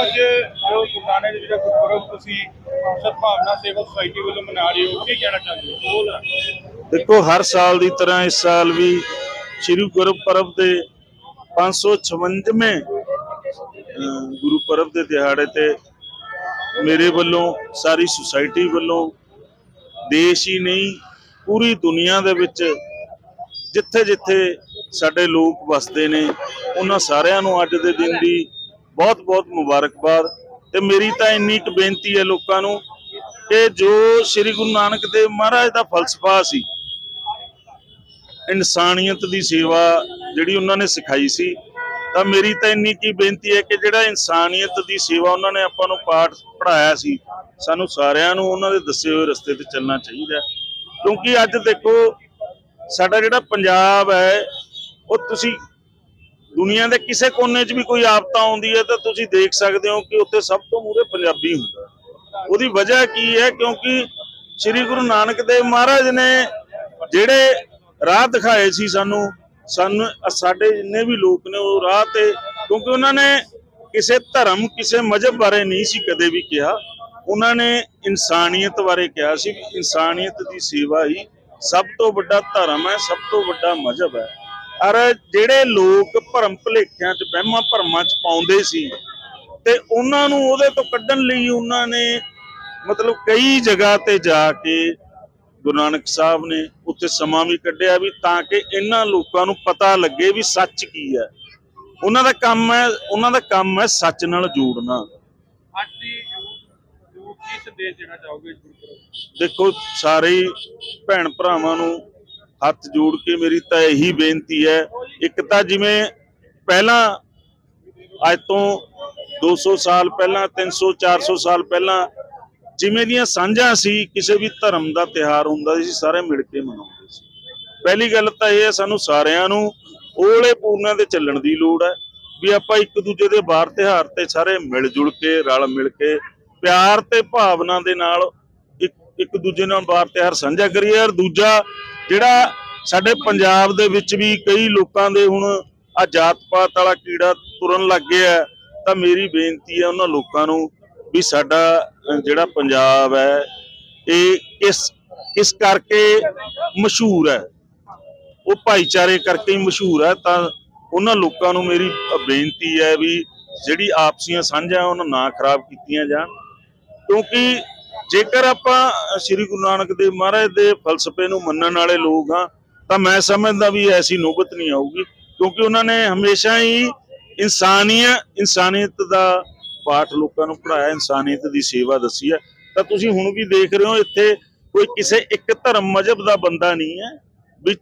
ਅੱਜ ਜੋ ਗੁਰਦਾਨੇ ਦੇ ਜਿਹੜਾ ਗੁਰਪੁਰਬ ਤੁਸੀਂ ਸਦਭਾਵਨਾ ਸੇਵਾ ਸੁਸਾਇਟੀ ਵੱਲੋਂ ਮਨਾ ਰਹੇ ਹੋ ਕੀ ਕਹਿਣਾ ਚਾਹੁੰਦੇ ਹੋ? ਦੇਖੋ ਹਰ ਸਾਲ ਦੀ ਤਰ੍ਹਾਂ ਇਸ ਸਾਲ ਵੀ ਸ੍ਰੀ ਗੁਰਪੁਰਬ ਦੇ 556ਵੇਂ ਅਹ, ਗੁਰਪੁਰਬ ਦੇ ਦਿਹਾੜੇ ਤੇ ਮੇਰੇ ਵੱਲੋਂ ਸਾਰੀ ਸੁਸਾਇਟੀ ਵੱਲੋਂ ਦੇਸ਼ ਹੀ ਨਹੀਂ ਪੂਰੀ ਦੁਨੀਆ ਦੇ ਵਿੱਚ ਜਿੱਥੇ ਜਿੱਥੇ ਸਾਡੇ ਲੋਕ ਵਸਦੇ ਨੇ, ਉਹਨਾਂ ਸਾਰਿਆਂ ਨੂੰ ਅੱਜ ਦੇ ਦਿਨ ਦੀ ਬਹੁਤ ਬਹੁਤ ਮੁਬਾਰਕਬਾਦ। ਤੇ ਮੇਰੀ ਤਾਂ ਇੰਨੀ ਕੁ ਬੇਨਤੀ ਹੈ ਲੋਕਾਂ ਨੂੰ ਕਿ ਜੋ ਸ੍ਰੀ ਗੁਰੂ ਨਾਨਕ ਦੇਵ ਮਹਾਰਾਜ ਦਾ ਫਲਸਫਾ ਸੀ, ਇਨਸਾਨੀਅਤ ਦੀ ਸੇਵਾ ਜਿਹੜੀ ਉਹਨਾਂ ਨੇ ਸਿਖਾਈ ਸੀ, ਤਾਂ ਮੇਰੀ ਤਾਂ ਇੰਨੀ ਕੀ ਬੇਨਤੀ ਹੈ ਕਿ ਜਿਹੜਾ ਇਨਸਾਨੀਅਤ ਦੀ ਸੇਵਾ ਉਹਨਾਂ ਨੇ ਆਪਾਂ ਨੂੰ ਪਾਠ ਪੜਾਇਆ ਸੀ, ਸਾਨੂੰ ਸਾਰਿਆਂ ਨੂੰ ਉਹਨਾਂ ਦੇ ਦੱਸੇ ਹੋਏ ਰਸਤੇ ਤੇ ਚੱਲਣਾ ਚਾਹੀਦਾ ਕਿਉਂਕਿ ਅੱਜ ਦੇਖੋ, ਸਾਡਾ ਜਿਹੜਾ ਪੰਜਾਬ ਹੈ, ਉਹ ਤੁਸੀਂ ਦੁਨੀਆ ਦੇ ਕਿਸੇ ਕੋਨੇ 'ਚ ਵੀ ਕੋਈ ਆਪਤਾ ਆਉਂਦੀ ਹੈ ਤਾਂ ਤੁਸੀਂ ਦੇਖ ਸਕਦੇ ਹੋ ਕਿ ਉੱਥੇ ਸਭ ਤੋਂ ਮੂਹਰੇ ਪੰਜਾਬੀ ਹੁੰਦਾ ਉਹਦੀ ਵਜ੍ਹਾ ਕੀ ਹੈ? ਕਿਉਂਕਿ ਸ੍ਰੀ ਗੁਰੂ ਨਾਨਕ ਦੇਵ ਮਹਾਰਾਜ ਨੇ ਜਿਹੜੇ ਰਾਹ ਦਿਖਾਏ ਸੀ ਸਾਨੂੰ ਸਾਨੂੰ ਸਾਡੇ ਜਿੰਨੇ ਵੀ ਲੋਕ ਨੇ ਉਹ ਰਾਹ ਤੇ, ਕਿਉਂਕਿ ਉਹਨਾਂ ਨੇ ਕਿਸੇ ਧਰਮ, ਕਿਸੇ ਮਜ਼ਹਬ ਬਾਰੇ ਨਹੀਂ ਸੀ ਕਦੇ ਵੀ ਕਿਹਾ। ਉਹਨਾਂ ਨੇ ਇਨਸਾਨੀਅਤ ਬਾਰੇ ਕਿਹਾ ਸੀ ਵੀ ਇਨਸਾਨੀਅਤ ਦੀ ਸੇਵਾ ਹੀ ਸਭ ਤੋਂ ਵੱਡਾ ਧਰਮ ਹੈ, ਸਭ ਤੋਂ ਵੱਡਾ ਮਜ਼ਹਬ ਹੈ। ਔਰ ਜਿਹੜੇ ਲੋਕ ਭਰਮ ਭੁਲੇਖਿਆਂ 'ਚ, ਵਹਿਮਾਂ ਭਰਮਾਂ 'ਚ ਪਾਉਂਦੇ ਸੀ ਤੇ ਉਹਨਾਂ ਨੂੰ ਉਹਦੇ ਤੋਂ ਕੱਢਣ ਲਈ ਉਹਨਾਂ ਨੇ ਮਤਲਬ ਕਈ ਜਗ੍ਹਾ ਤੇ ਜਾ ਕੇ ਗੁਰੂ ਨਾਨਕ ਸਾਹਿਬ ਨੇ ਉੱਥੇ ਸਮਾਂ ਵੀ ਕੱਢਿਆ ਵੀ ਤਾਂ ਕਿ ਇਹਨਾਂ ਲੋਕਾਂ ਨੂੰ ਪਤਾ ਲੱਗੇ ਵੀ ਸੱਚ ਕੀ ਹੈ। ਉਹਨਾਂ ਦਾ ਕੰਮ ਹੈ, ਉਹਨਾਂ ਦਾ ਕੰਮ ਹੈ ਸੱਚ ਨਾਲ ਜੋੜਨਾ। ਅੱਜ ਦੀ ਕੀ ਸੰਦੇਸ਼ ਦੇਣਾ ਚਾਹੋਗੇ ਇਸ ਗੁਰਪੁਰਬ ਦੇਖੋ, ਸਾਰੇ ਹੀ ਭੈਣ ਭਰਾਵਾਂ ਨੂੰ ਹੱਥ ਜੋੜ ਕੇ ਮੇਰੀ ਤਾਂ ਇਹੀ ਬੇਨਤੀ ਹੈ, ਇੱਕ ਤਾਂ ਜਿਵੇਂ ਪਹਿਲਾਂ ਅੱਜ ਤੋਂ 200 ਸਾਲ ਪਹਿਲਾਂ 300 400 ਸਾਲ ਪਹਿਲਾਂ ਜਿਵੇਂ ਦੀਆਂ ਸਾਂਝਾਂ ਸੀ, ਕਿਸੇ ਵੀ ਧਰਮ ਦਾ ਤਿਹਾਰ ਹੁੰਦਾ ਸੀ ਸਾਰੇ ਮਿਲ ਕੇ ਮਨਾਉਂਦੇ ਸੀ। ਪਹਿਲੀ ਗੱਲ ਤਾਂ ਇਹ ਹੈ, ਸਾਨੂੰ ਸਾਰਿਆਂ ਨੂੰ ਓਲੇ ਪੂਰਨਾਂ ਦੇ ਚੱਲਣ ਦੀ ਲੋੜ ਹੈ, ਵੀ ਆਪਾਂ ਇੱਕ ਦੂਜੇ ਦੇ ਬਾਹਰ ਤਿਹਾਰ ਤੇ ਸਾਰੇ ਮਿਲ ਜੁਲ ਕੇ, ਰਲ ਮਿਲ ਕੇ ਪਿਆਰ ਤੇ ਭਾਵਨਾ ਦੇ ਨਾਲ ਇੱਕ ਇੱਕ ਦੂਜੇ ਨਾਲ ਵਾਰ ਤਿਹਾਰ ਸਾਂਝਾ ਕਰੀਏ ਔਰ ਦੂਜਾ ਜਿਹੜਾ ਸਾਡੇ ਪੰਜਾਬ ਦੇ ਵਿੱਚ ਵੀ ਕਈ ਲੋਕਾਂ ਦੇ ਹੁਣ ਆ ਜਾਤ ਪਾਤ ਵਾਲਾ ਕੀੜਾ ਤੁਰਨ ਲੱਗ ਗਿਆ ਤਾਂ ਮੇਰੀ ਬੇਨਤੀ ਹੈ ਉਹਨਾਂ ਲੋਕਾਂ ਨੂੰ ਵੀ ਸਾਡਾ ਜਿਹੜਾ ਪੰਜਾਬ ਹੈ, ਇਹ ਕਿਸ ਕਿਸ ਕਰਕੇ ਮਸ਼ਹੂਰ ਹੈ। ਉਹ ਭਾਈਚਾਰੇ ਕਰਕੇ ਹੀ ਮਸ਼ਹੂਰ ਹੈ, ਤਾਂ ਉਹਨਾਂ ਲੋਕਾਂ ਨੂੰ ਮੇਰੀ ਬੇਨਤੀ ਹੈ ਵੀ ਜਿਹੜੀ ਆਪਸੀਆਂ ਸਾਂਝਾਂ ਉਹਨਾਂ ਨਾ ਖਰਾਬ ਕੀਤੀਆਂ ਜਾਣ। ਕਿਉਂਕਿ ਜੇਕਰ ਆਪਾਂ ਸ੍ਰੀ ਗੁਰੂ ਨਾਨਕ ਦੇਵ ਮਹਾਰਾਜ ਦੇ ਫਲਸਫੇ ਨੂੰ ਮੰਨਣ ਵਾਲੇ ਲੋਕ ਹਾਂ, ਤਾਂ ਮੈਂ ਸਮਝਦਾ ਵੀ ਐਸੀ ਨੌਬਤ ਨਹੀਂ ਆਊਗੀ, ਕਿਉਂਕਿ ਉਹਨਾਂ ਨੇ ਹਮੇਸ਼ਾ ਹੀ ਇਨਸਾਨੀਅਤ ਇਨਸਾਨੀਅਤ ਦਾ ਪਾਠ ਲੋਕਾਂ ਨੂੰ ਪੜਾਇਆ ਇਨਸਾਨੀਅਤ ਦੀ ਸੇਵਾ ਦੱਸੀ ਹੈ। ਤਾਂ ਤੁਸੀਂ ਹੁਣ ਵੀ ਦੇਖ ਰਹੇ ਹੋ, ਇੱਥੇ ਕੋਈ ਕਿਸੇ ਇੱਕ ਧਰਮ ਮਜ਼ਹਬ ਦਾ ਬੰਦਾ ਨਹੀਂ ਹੈ, ਵੀ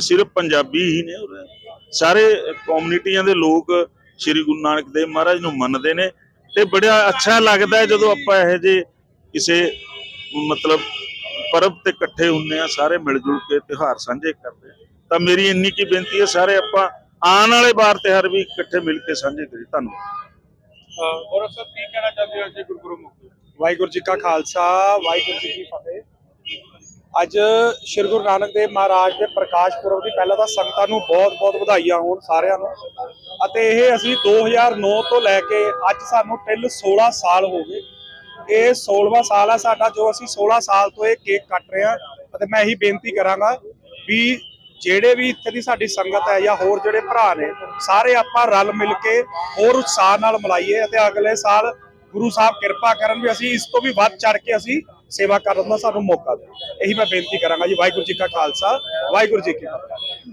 ਸਿਰਫ ਪੰਜਾਬੀ ਹੀ ਨੇ ਸਾਰੇ ਕਮਿਊਨਿਟੀਆਂ ਦੇ ਲੋਕ ਸ੍ਰੀ ਗੁਰੂ ਨਾਨਕ ਦੇਵ ਮਹਾਰਾਜ ਨੂੰ ਮੰਨਦੇ ਨੇ। ਤੇ ਬੜਾ ਅੱਛਾ ਲੱਗਦਾ ਹੈ ਜਦੋਂ ਆਪਾਂ ਇਹੋ ਜਿਹੇ ਕਿਸੇ ਮਤਲਬ ਪਰਬ ਤੇ ਇਕੱਠੇ ਹੁੰਨੇ ਆ ਸਾਰੇ ਮਿਲ ਜੁਲ ਕੇ ਤਿਉਹਾਰ ਸਾਂਝੇ ਕਰਦੇ ਆ ਤਾਂ ਮੇਰੀ ਇੰਨੀ ਕੀ ਬੇਨਤੀ ਹੈ ਸਾਰੇ ਆਪਾਂ ਆਉਣ ਵਾਲੇ ਬਾਰ ਤਿਉਹਾਰ ਵੀ ਇਕੱਠੇ ਮਿਲ ਕੇ ਸਾਂਝੇ ਕਰੀ ਧੰਨਵਾਦ। ਔਰ ਸਭ ਕੀ ਕਹਿਣਾ ਚਾਹੁੰਦੇ ਹੋ ਦੇ ਗੁਰਪੁਰਬ ਮੌਕੇ? ਵਾਹਿਗੁਰੂ ਜੀ ਕਾ ਖਾਲਸਾ ਵਾਹਿਗੁਰੂ ਜੀ ਕੀ ਫਤਿਹ। ਅੱਜ ਸ਼੍ਰੀ ਗੁਰੂ ਨਾਨਕ ਦੇਵ ਮਹਾਰਾਜ ਦੇ ਪ੍ਰਕਾਸ਼ ਪੁਰਬ ਦੀ ਪਹਿਲਾਂ ਤਾਂ ਸੰਗਤਾਂ ਨੂੰ ਬਹੁਤ-ਬਹੁਤ ਵਧਾਈਆਂ ਹੋਣ ਸਾਰਿਆਂ ਨੂੰ। ਅਤੇ ਇਹ ਅਸੀਂ 2009 ਤੋਂ ਲੈ ਕੇ ਅੱਜ ਸਾਨੂੰ ਟਿਲ 16 ਸਾਲ ਹੋ ਗਏ। ਇਹ 16ਵਾਂ ਸਾਲ ਹੈ ਸਾਡਾ, ਜੋ ਅਸੀਂ 16 ਸਾਲ ਤੋਂ ਇਹ ਕੇਕ ਕੱਟ ਰਹੇ ਹਾਂ ਅਤੇ ਮੈਂ ਇਹੀ ਬੇਨਤੀ ਕਰਾਂਗਾ ਵੀ ਜਿਹੜੇ ਵੀ ਇੱਥੇ ਦੀ ਸਾਡੀ ਸੰਗਤ ਹੈ ਜਾਂ ਹੋਰ ਜਿਹੜੇ ਭਰਾ ਨੇ, ਸਾਰੇ ਆਪਾਂ ਰਲ ਮਿਲ ਕੇ ਹੋਰ ਉਤਸ਼ਾਹ ਨਾਲ ਮਨਾਈਏ ਅਤੇ ਅਗਲੇ ਸਾਲ ਗੁਰੂ ਸਾਹਿਬ ਕਿਰਪਾ ਕਰਨ ਵੀ ਅਸੀਂ ਇਸ ਤੋਂ ਵੀ ਵੱਧ ਚੜ ਕੇ ਅਸੀਂ ਸੇਵਾ ਕਰਨ ਦਾ ਸਾਨੂੰ ਮੌਕਾ ਦੇ ਇਹੀ ਮੈਂ ਬੇਨਤੀ ਕਰਾਂਗਾ ਜੀ। ਵਾਹਿਗੁਰੂ ਜੀ ਕਾ ਖਾਲਸਾ, ਵਾਹਿਗੁਰੂ ਜੀ ਕੀ ਫਤਿਹ।